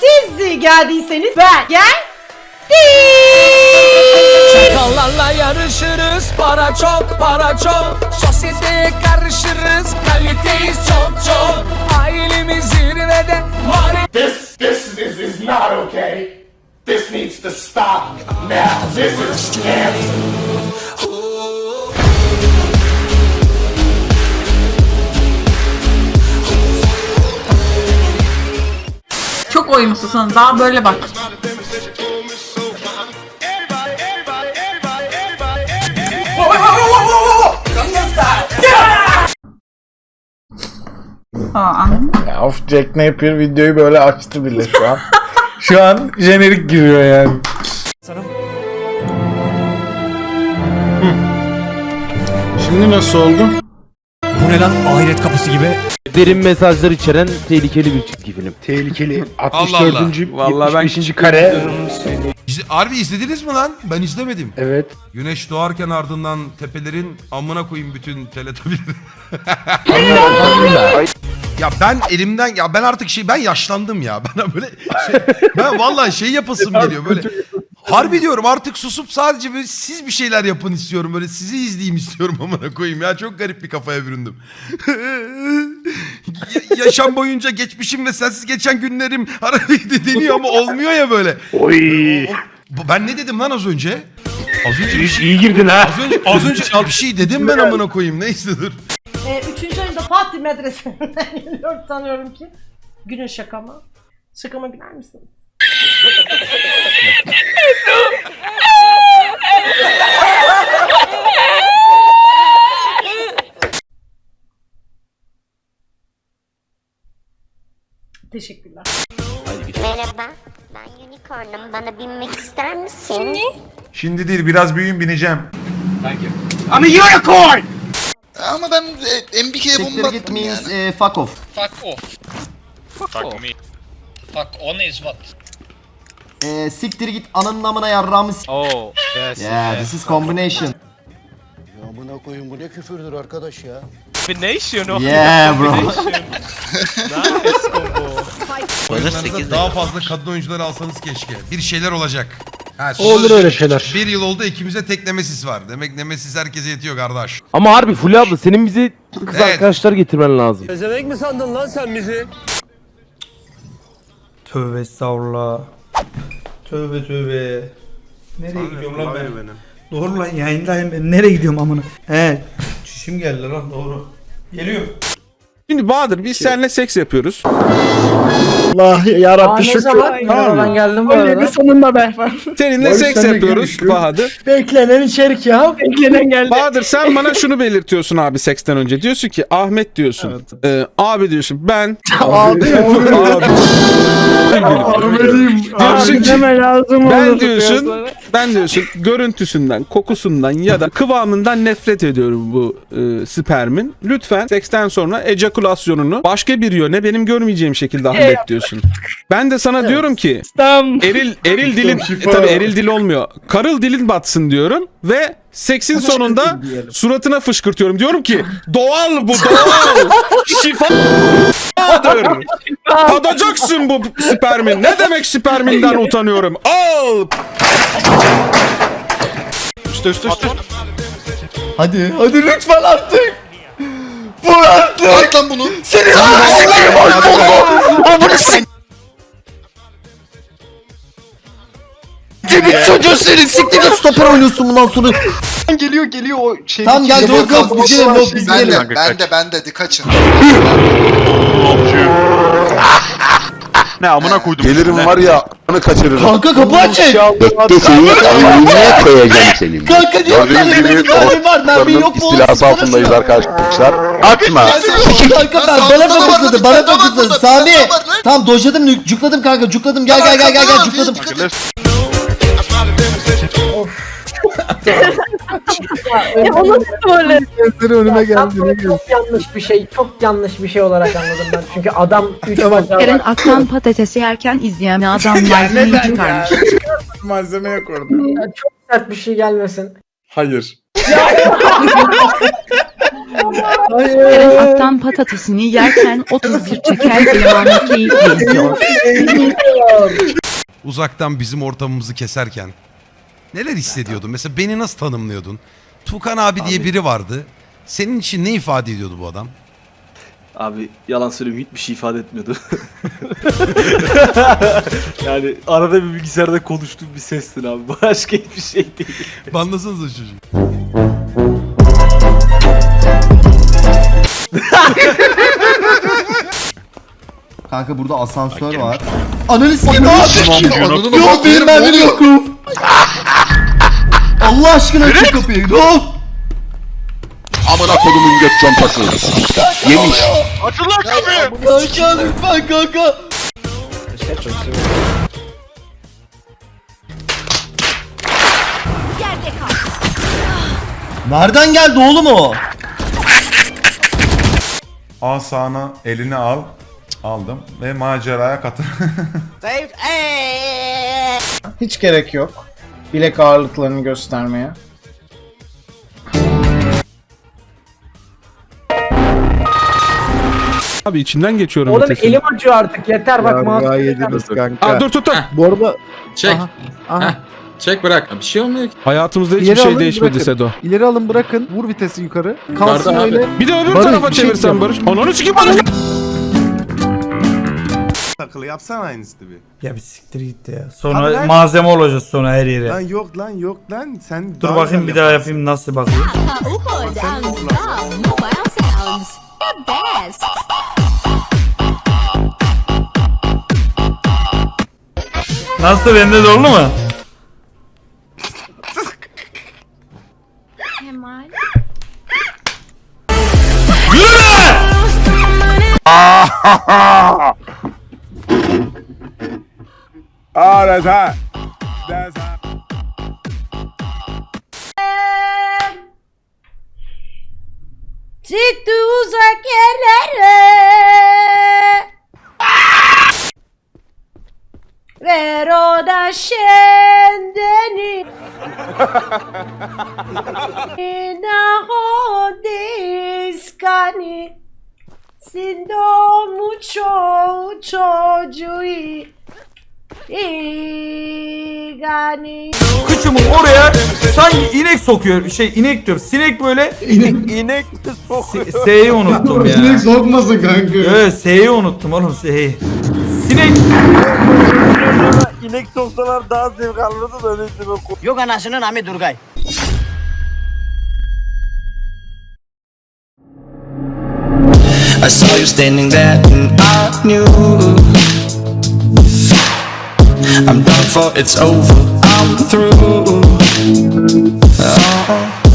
Siz geldiyseniz ben gel. Çakallarla yarışırız para çok para çok Sosyeteye karışırız kaliteyiz çok çok Ailemiz zirvede var This, this, this is not okay. This needs to stop now. This is cancer. Çok oyuncusun. Daha böyle bak. Aa, anladın mı? Ya of Jack Napier videoyu böyle açtı bile şu an. şu an jenerik giriyor yani. Şimdi nasıl oldu? Bu ne lan ahiret kapısı gibi. Derin mesajlar içeren tehlikeli bir çizgi film. Tehlikeli. Allah 64. Vallahi ben 75. kare. İzle- Harbi izlediniz mi lan? Ben izlemedim. Evet. Güneş doğarken ardından tepelerin amına koyayım bütün teletabileri. ya ben elimden ya ben artık şey ben yaşlandım ya. Bana böyle şey, ben vallahi şey yapasım geliyor böyle. Harbi diyorum artık susup sadece böyle siz bir şeyler yapın istiyorum böyle sizi izleyeyim istiyorum amına koyayım ya çok garip bir kafaya büründüm. Ya- yaşam boyunca geçmişim ve sensiz geçen günlerim arada deniyor ama olmuyor ya böyle. Oy. Ben ne dedim lan az önce? Az önce bir şey, İyi girdin ha. az önce az önce bir şey dedim ben amına koyayım neyse dur. Ee, üçüncü ayında Fatih Medresesi'nden geliyorum sanıyorum ki. Günün şakama. Şakama güler misin? Binmek ister misin? Şimdi değil biraz büyüyün bineceğim. Ama ben e, MBK'ye bomba attım yani. fuck off. Fuck off. Fuck me. Fuck on is what? E, siktir git ananın amına yarrağımı s- Oh, yes. Yeah, this is combination. Amına koyun bu ne küfürdür arkadaş ya. Combination of Yeah bro. Oyunlarınızda daha fazla kadın oyuncuları alsanız keşke. Bir şeyler olacak. Ha, Olur öyle şeyler. Bir yıl oldu ikimize tek Nemesis var. Demek Nemesis herkese yetiyor kardeş. Ama harbi Fulya abla senin bize kız Evet. arkadaşlar getirmen lazım. Tövbe estağfurullah. Tövbe tövbe. Nereye gidiyorum lan ben? Doğru lan yayındayım ben. Nereye gidiyorum amına? He. Çişim geldi lan doğru. Geliyorum. Şimdi Bahadır biz seninle seks yapıyoruz. Allah ya Rabbi şükür. Tamam mı? geldim bu arada. sonunda be. Seninle seks yapıyoruz Bahadır. Beklenen içerik ya. Beklenen geldi. Bahadır sen bana şunu belirtiyorsun abi seksten önce. Diyorsun ki Ahmet diyorsun. Ee, abi diyorsun ben. abi. diyorsun ki ben diyorsun ben diyorsun görüntüsünden, kokusundan ya da kıvamından nefret ediyorum bu e, spermin. Lütfen seksten sonra ejakülasyonunu başka bir yöne benim görmeyeceğim şekilde hallet diyorsun. Ben de sana diyorum ki eril eril dilin tabii eril dil olmuyor. Karıl dilin batsın diyorum ve seksin sonunda suratına fışkırtıyorum. Diyorum ki doğal bu doğal. Şifadır. Tadacaksın bu spermin. Ne demek sperminden utanıyorum. Al. Üste üste üste. Hadi hadi lütfen artık. Vur artık. At lan bunu. Seni Gibi çocuğu senin siktir git stoper oynuyorsun bundan sonra. Geliyor geliyor o şey. Tamam gel yok yok biz gidelim yok biz Ben gidelim. de ben de ben de kaçın. Ne amına koydum. Gelirim var ya onu kaçırırım. Kanka kapı açın. Dötte suyu niye koyacağım senin? Kanka diyor Gördüğünüz ki gibi benim var mermi orospularının yok mu? istilası altındayız arkadaşlar. Atma. Kanka ben bana fokusladı bana fokusladı Sami. Tamam dojladım cukladım kanka cukladım gel gel gel gel gel cukladım. Ya o nasıl böyle? önüme geldi. Çok yanlış bir şey, çok yanlış bir şey olarak anladım ben. Çünkü adam 3 Yarın akşam patatesi yerken izleyen adamlar bunu çıkarmış. Malzeme yok orada. çok sert bir şey gelmesin. Hayır. Eren alttan patatesini yerken 31 çeker elemanı keyifle izliyor. Uzaktan bizim ortamımızı keserken neler hissediyordun? Mesela beni nasıl tanımlıyordun? Tukan abi diye biri vardı. Senin için ne ifade ediyordu bu adam? Abi yalan söyleyeyim hiçbir şey ifade etmiyordu. yani arada bir bilgisayarda konuştuğum bir sestin abi. Başka hiçbir şey değil. Banlasanıza çocuğu. Kanka burada asansör var. Analiz kim Yok benim ben yokum. Allah aşkına aç kapıyı. Yok. Amına kodumun göt contası. Yemiş. Kanka lütfen kanka. Nereden geldi oğlum o? Asana eline al. Aldım ve maceraya katıl. Hiç gerek yok. Bilek ağırlıklarını göstermeye. Abi içinden geçiyorum Oğlum ötesini. elim acıyor artık yeter bak mouse'u Aa, dur tut dur. Bu arada Çek. Çek bırak. Bir şey olmuyor ki. Hayatımızda hiçbir İleri şey alın, değişmedi bırakın. Sedo. İleri alın bırakın. Vur vitesi yukarı. Kalsın öyle. Bir de öbür Barış, tarafa bir şey çevirsen. Barış. Ananı sikeyim Barış. Takılı yapsana aynısı gibi. Ya bir siktir gitti ya. Sonra malzeme olacağız sonra her yere. yok lan yok lan sen Dur bakayım bir daha yapayım nasıl bakayım. Nasıl bende de oldu mu? Çıktı uzak. Ver ona şendeni. Naho diskani. Sindo mucho çocuğu. İgani. Kıçımı oraya sanki inek sokuyor. Şey inek diyorum. Sinek böyle. İnek, inek sokuyor. S'yi unuttum ya. Sinek sokmasın kanka. Evet S'yi unuttum oğlum S'yi. Sinek. Yok anasının Ami Durgay. I saw you standing there and I knew I'm done for, it's over, I'm through. Oh.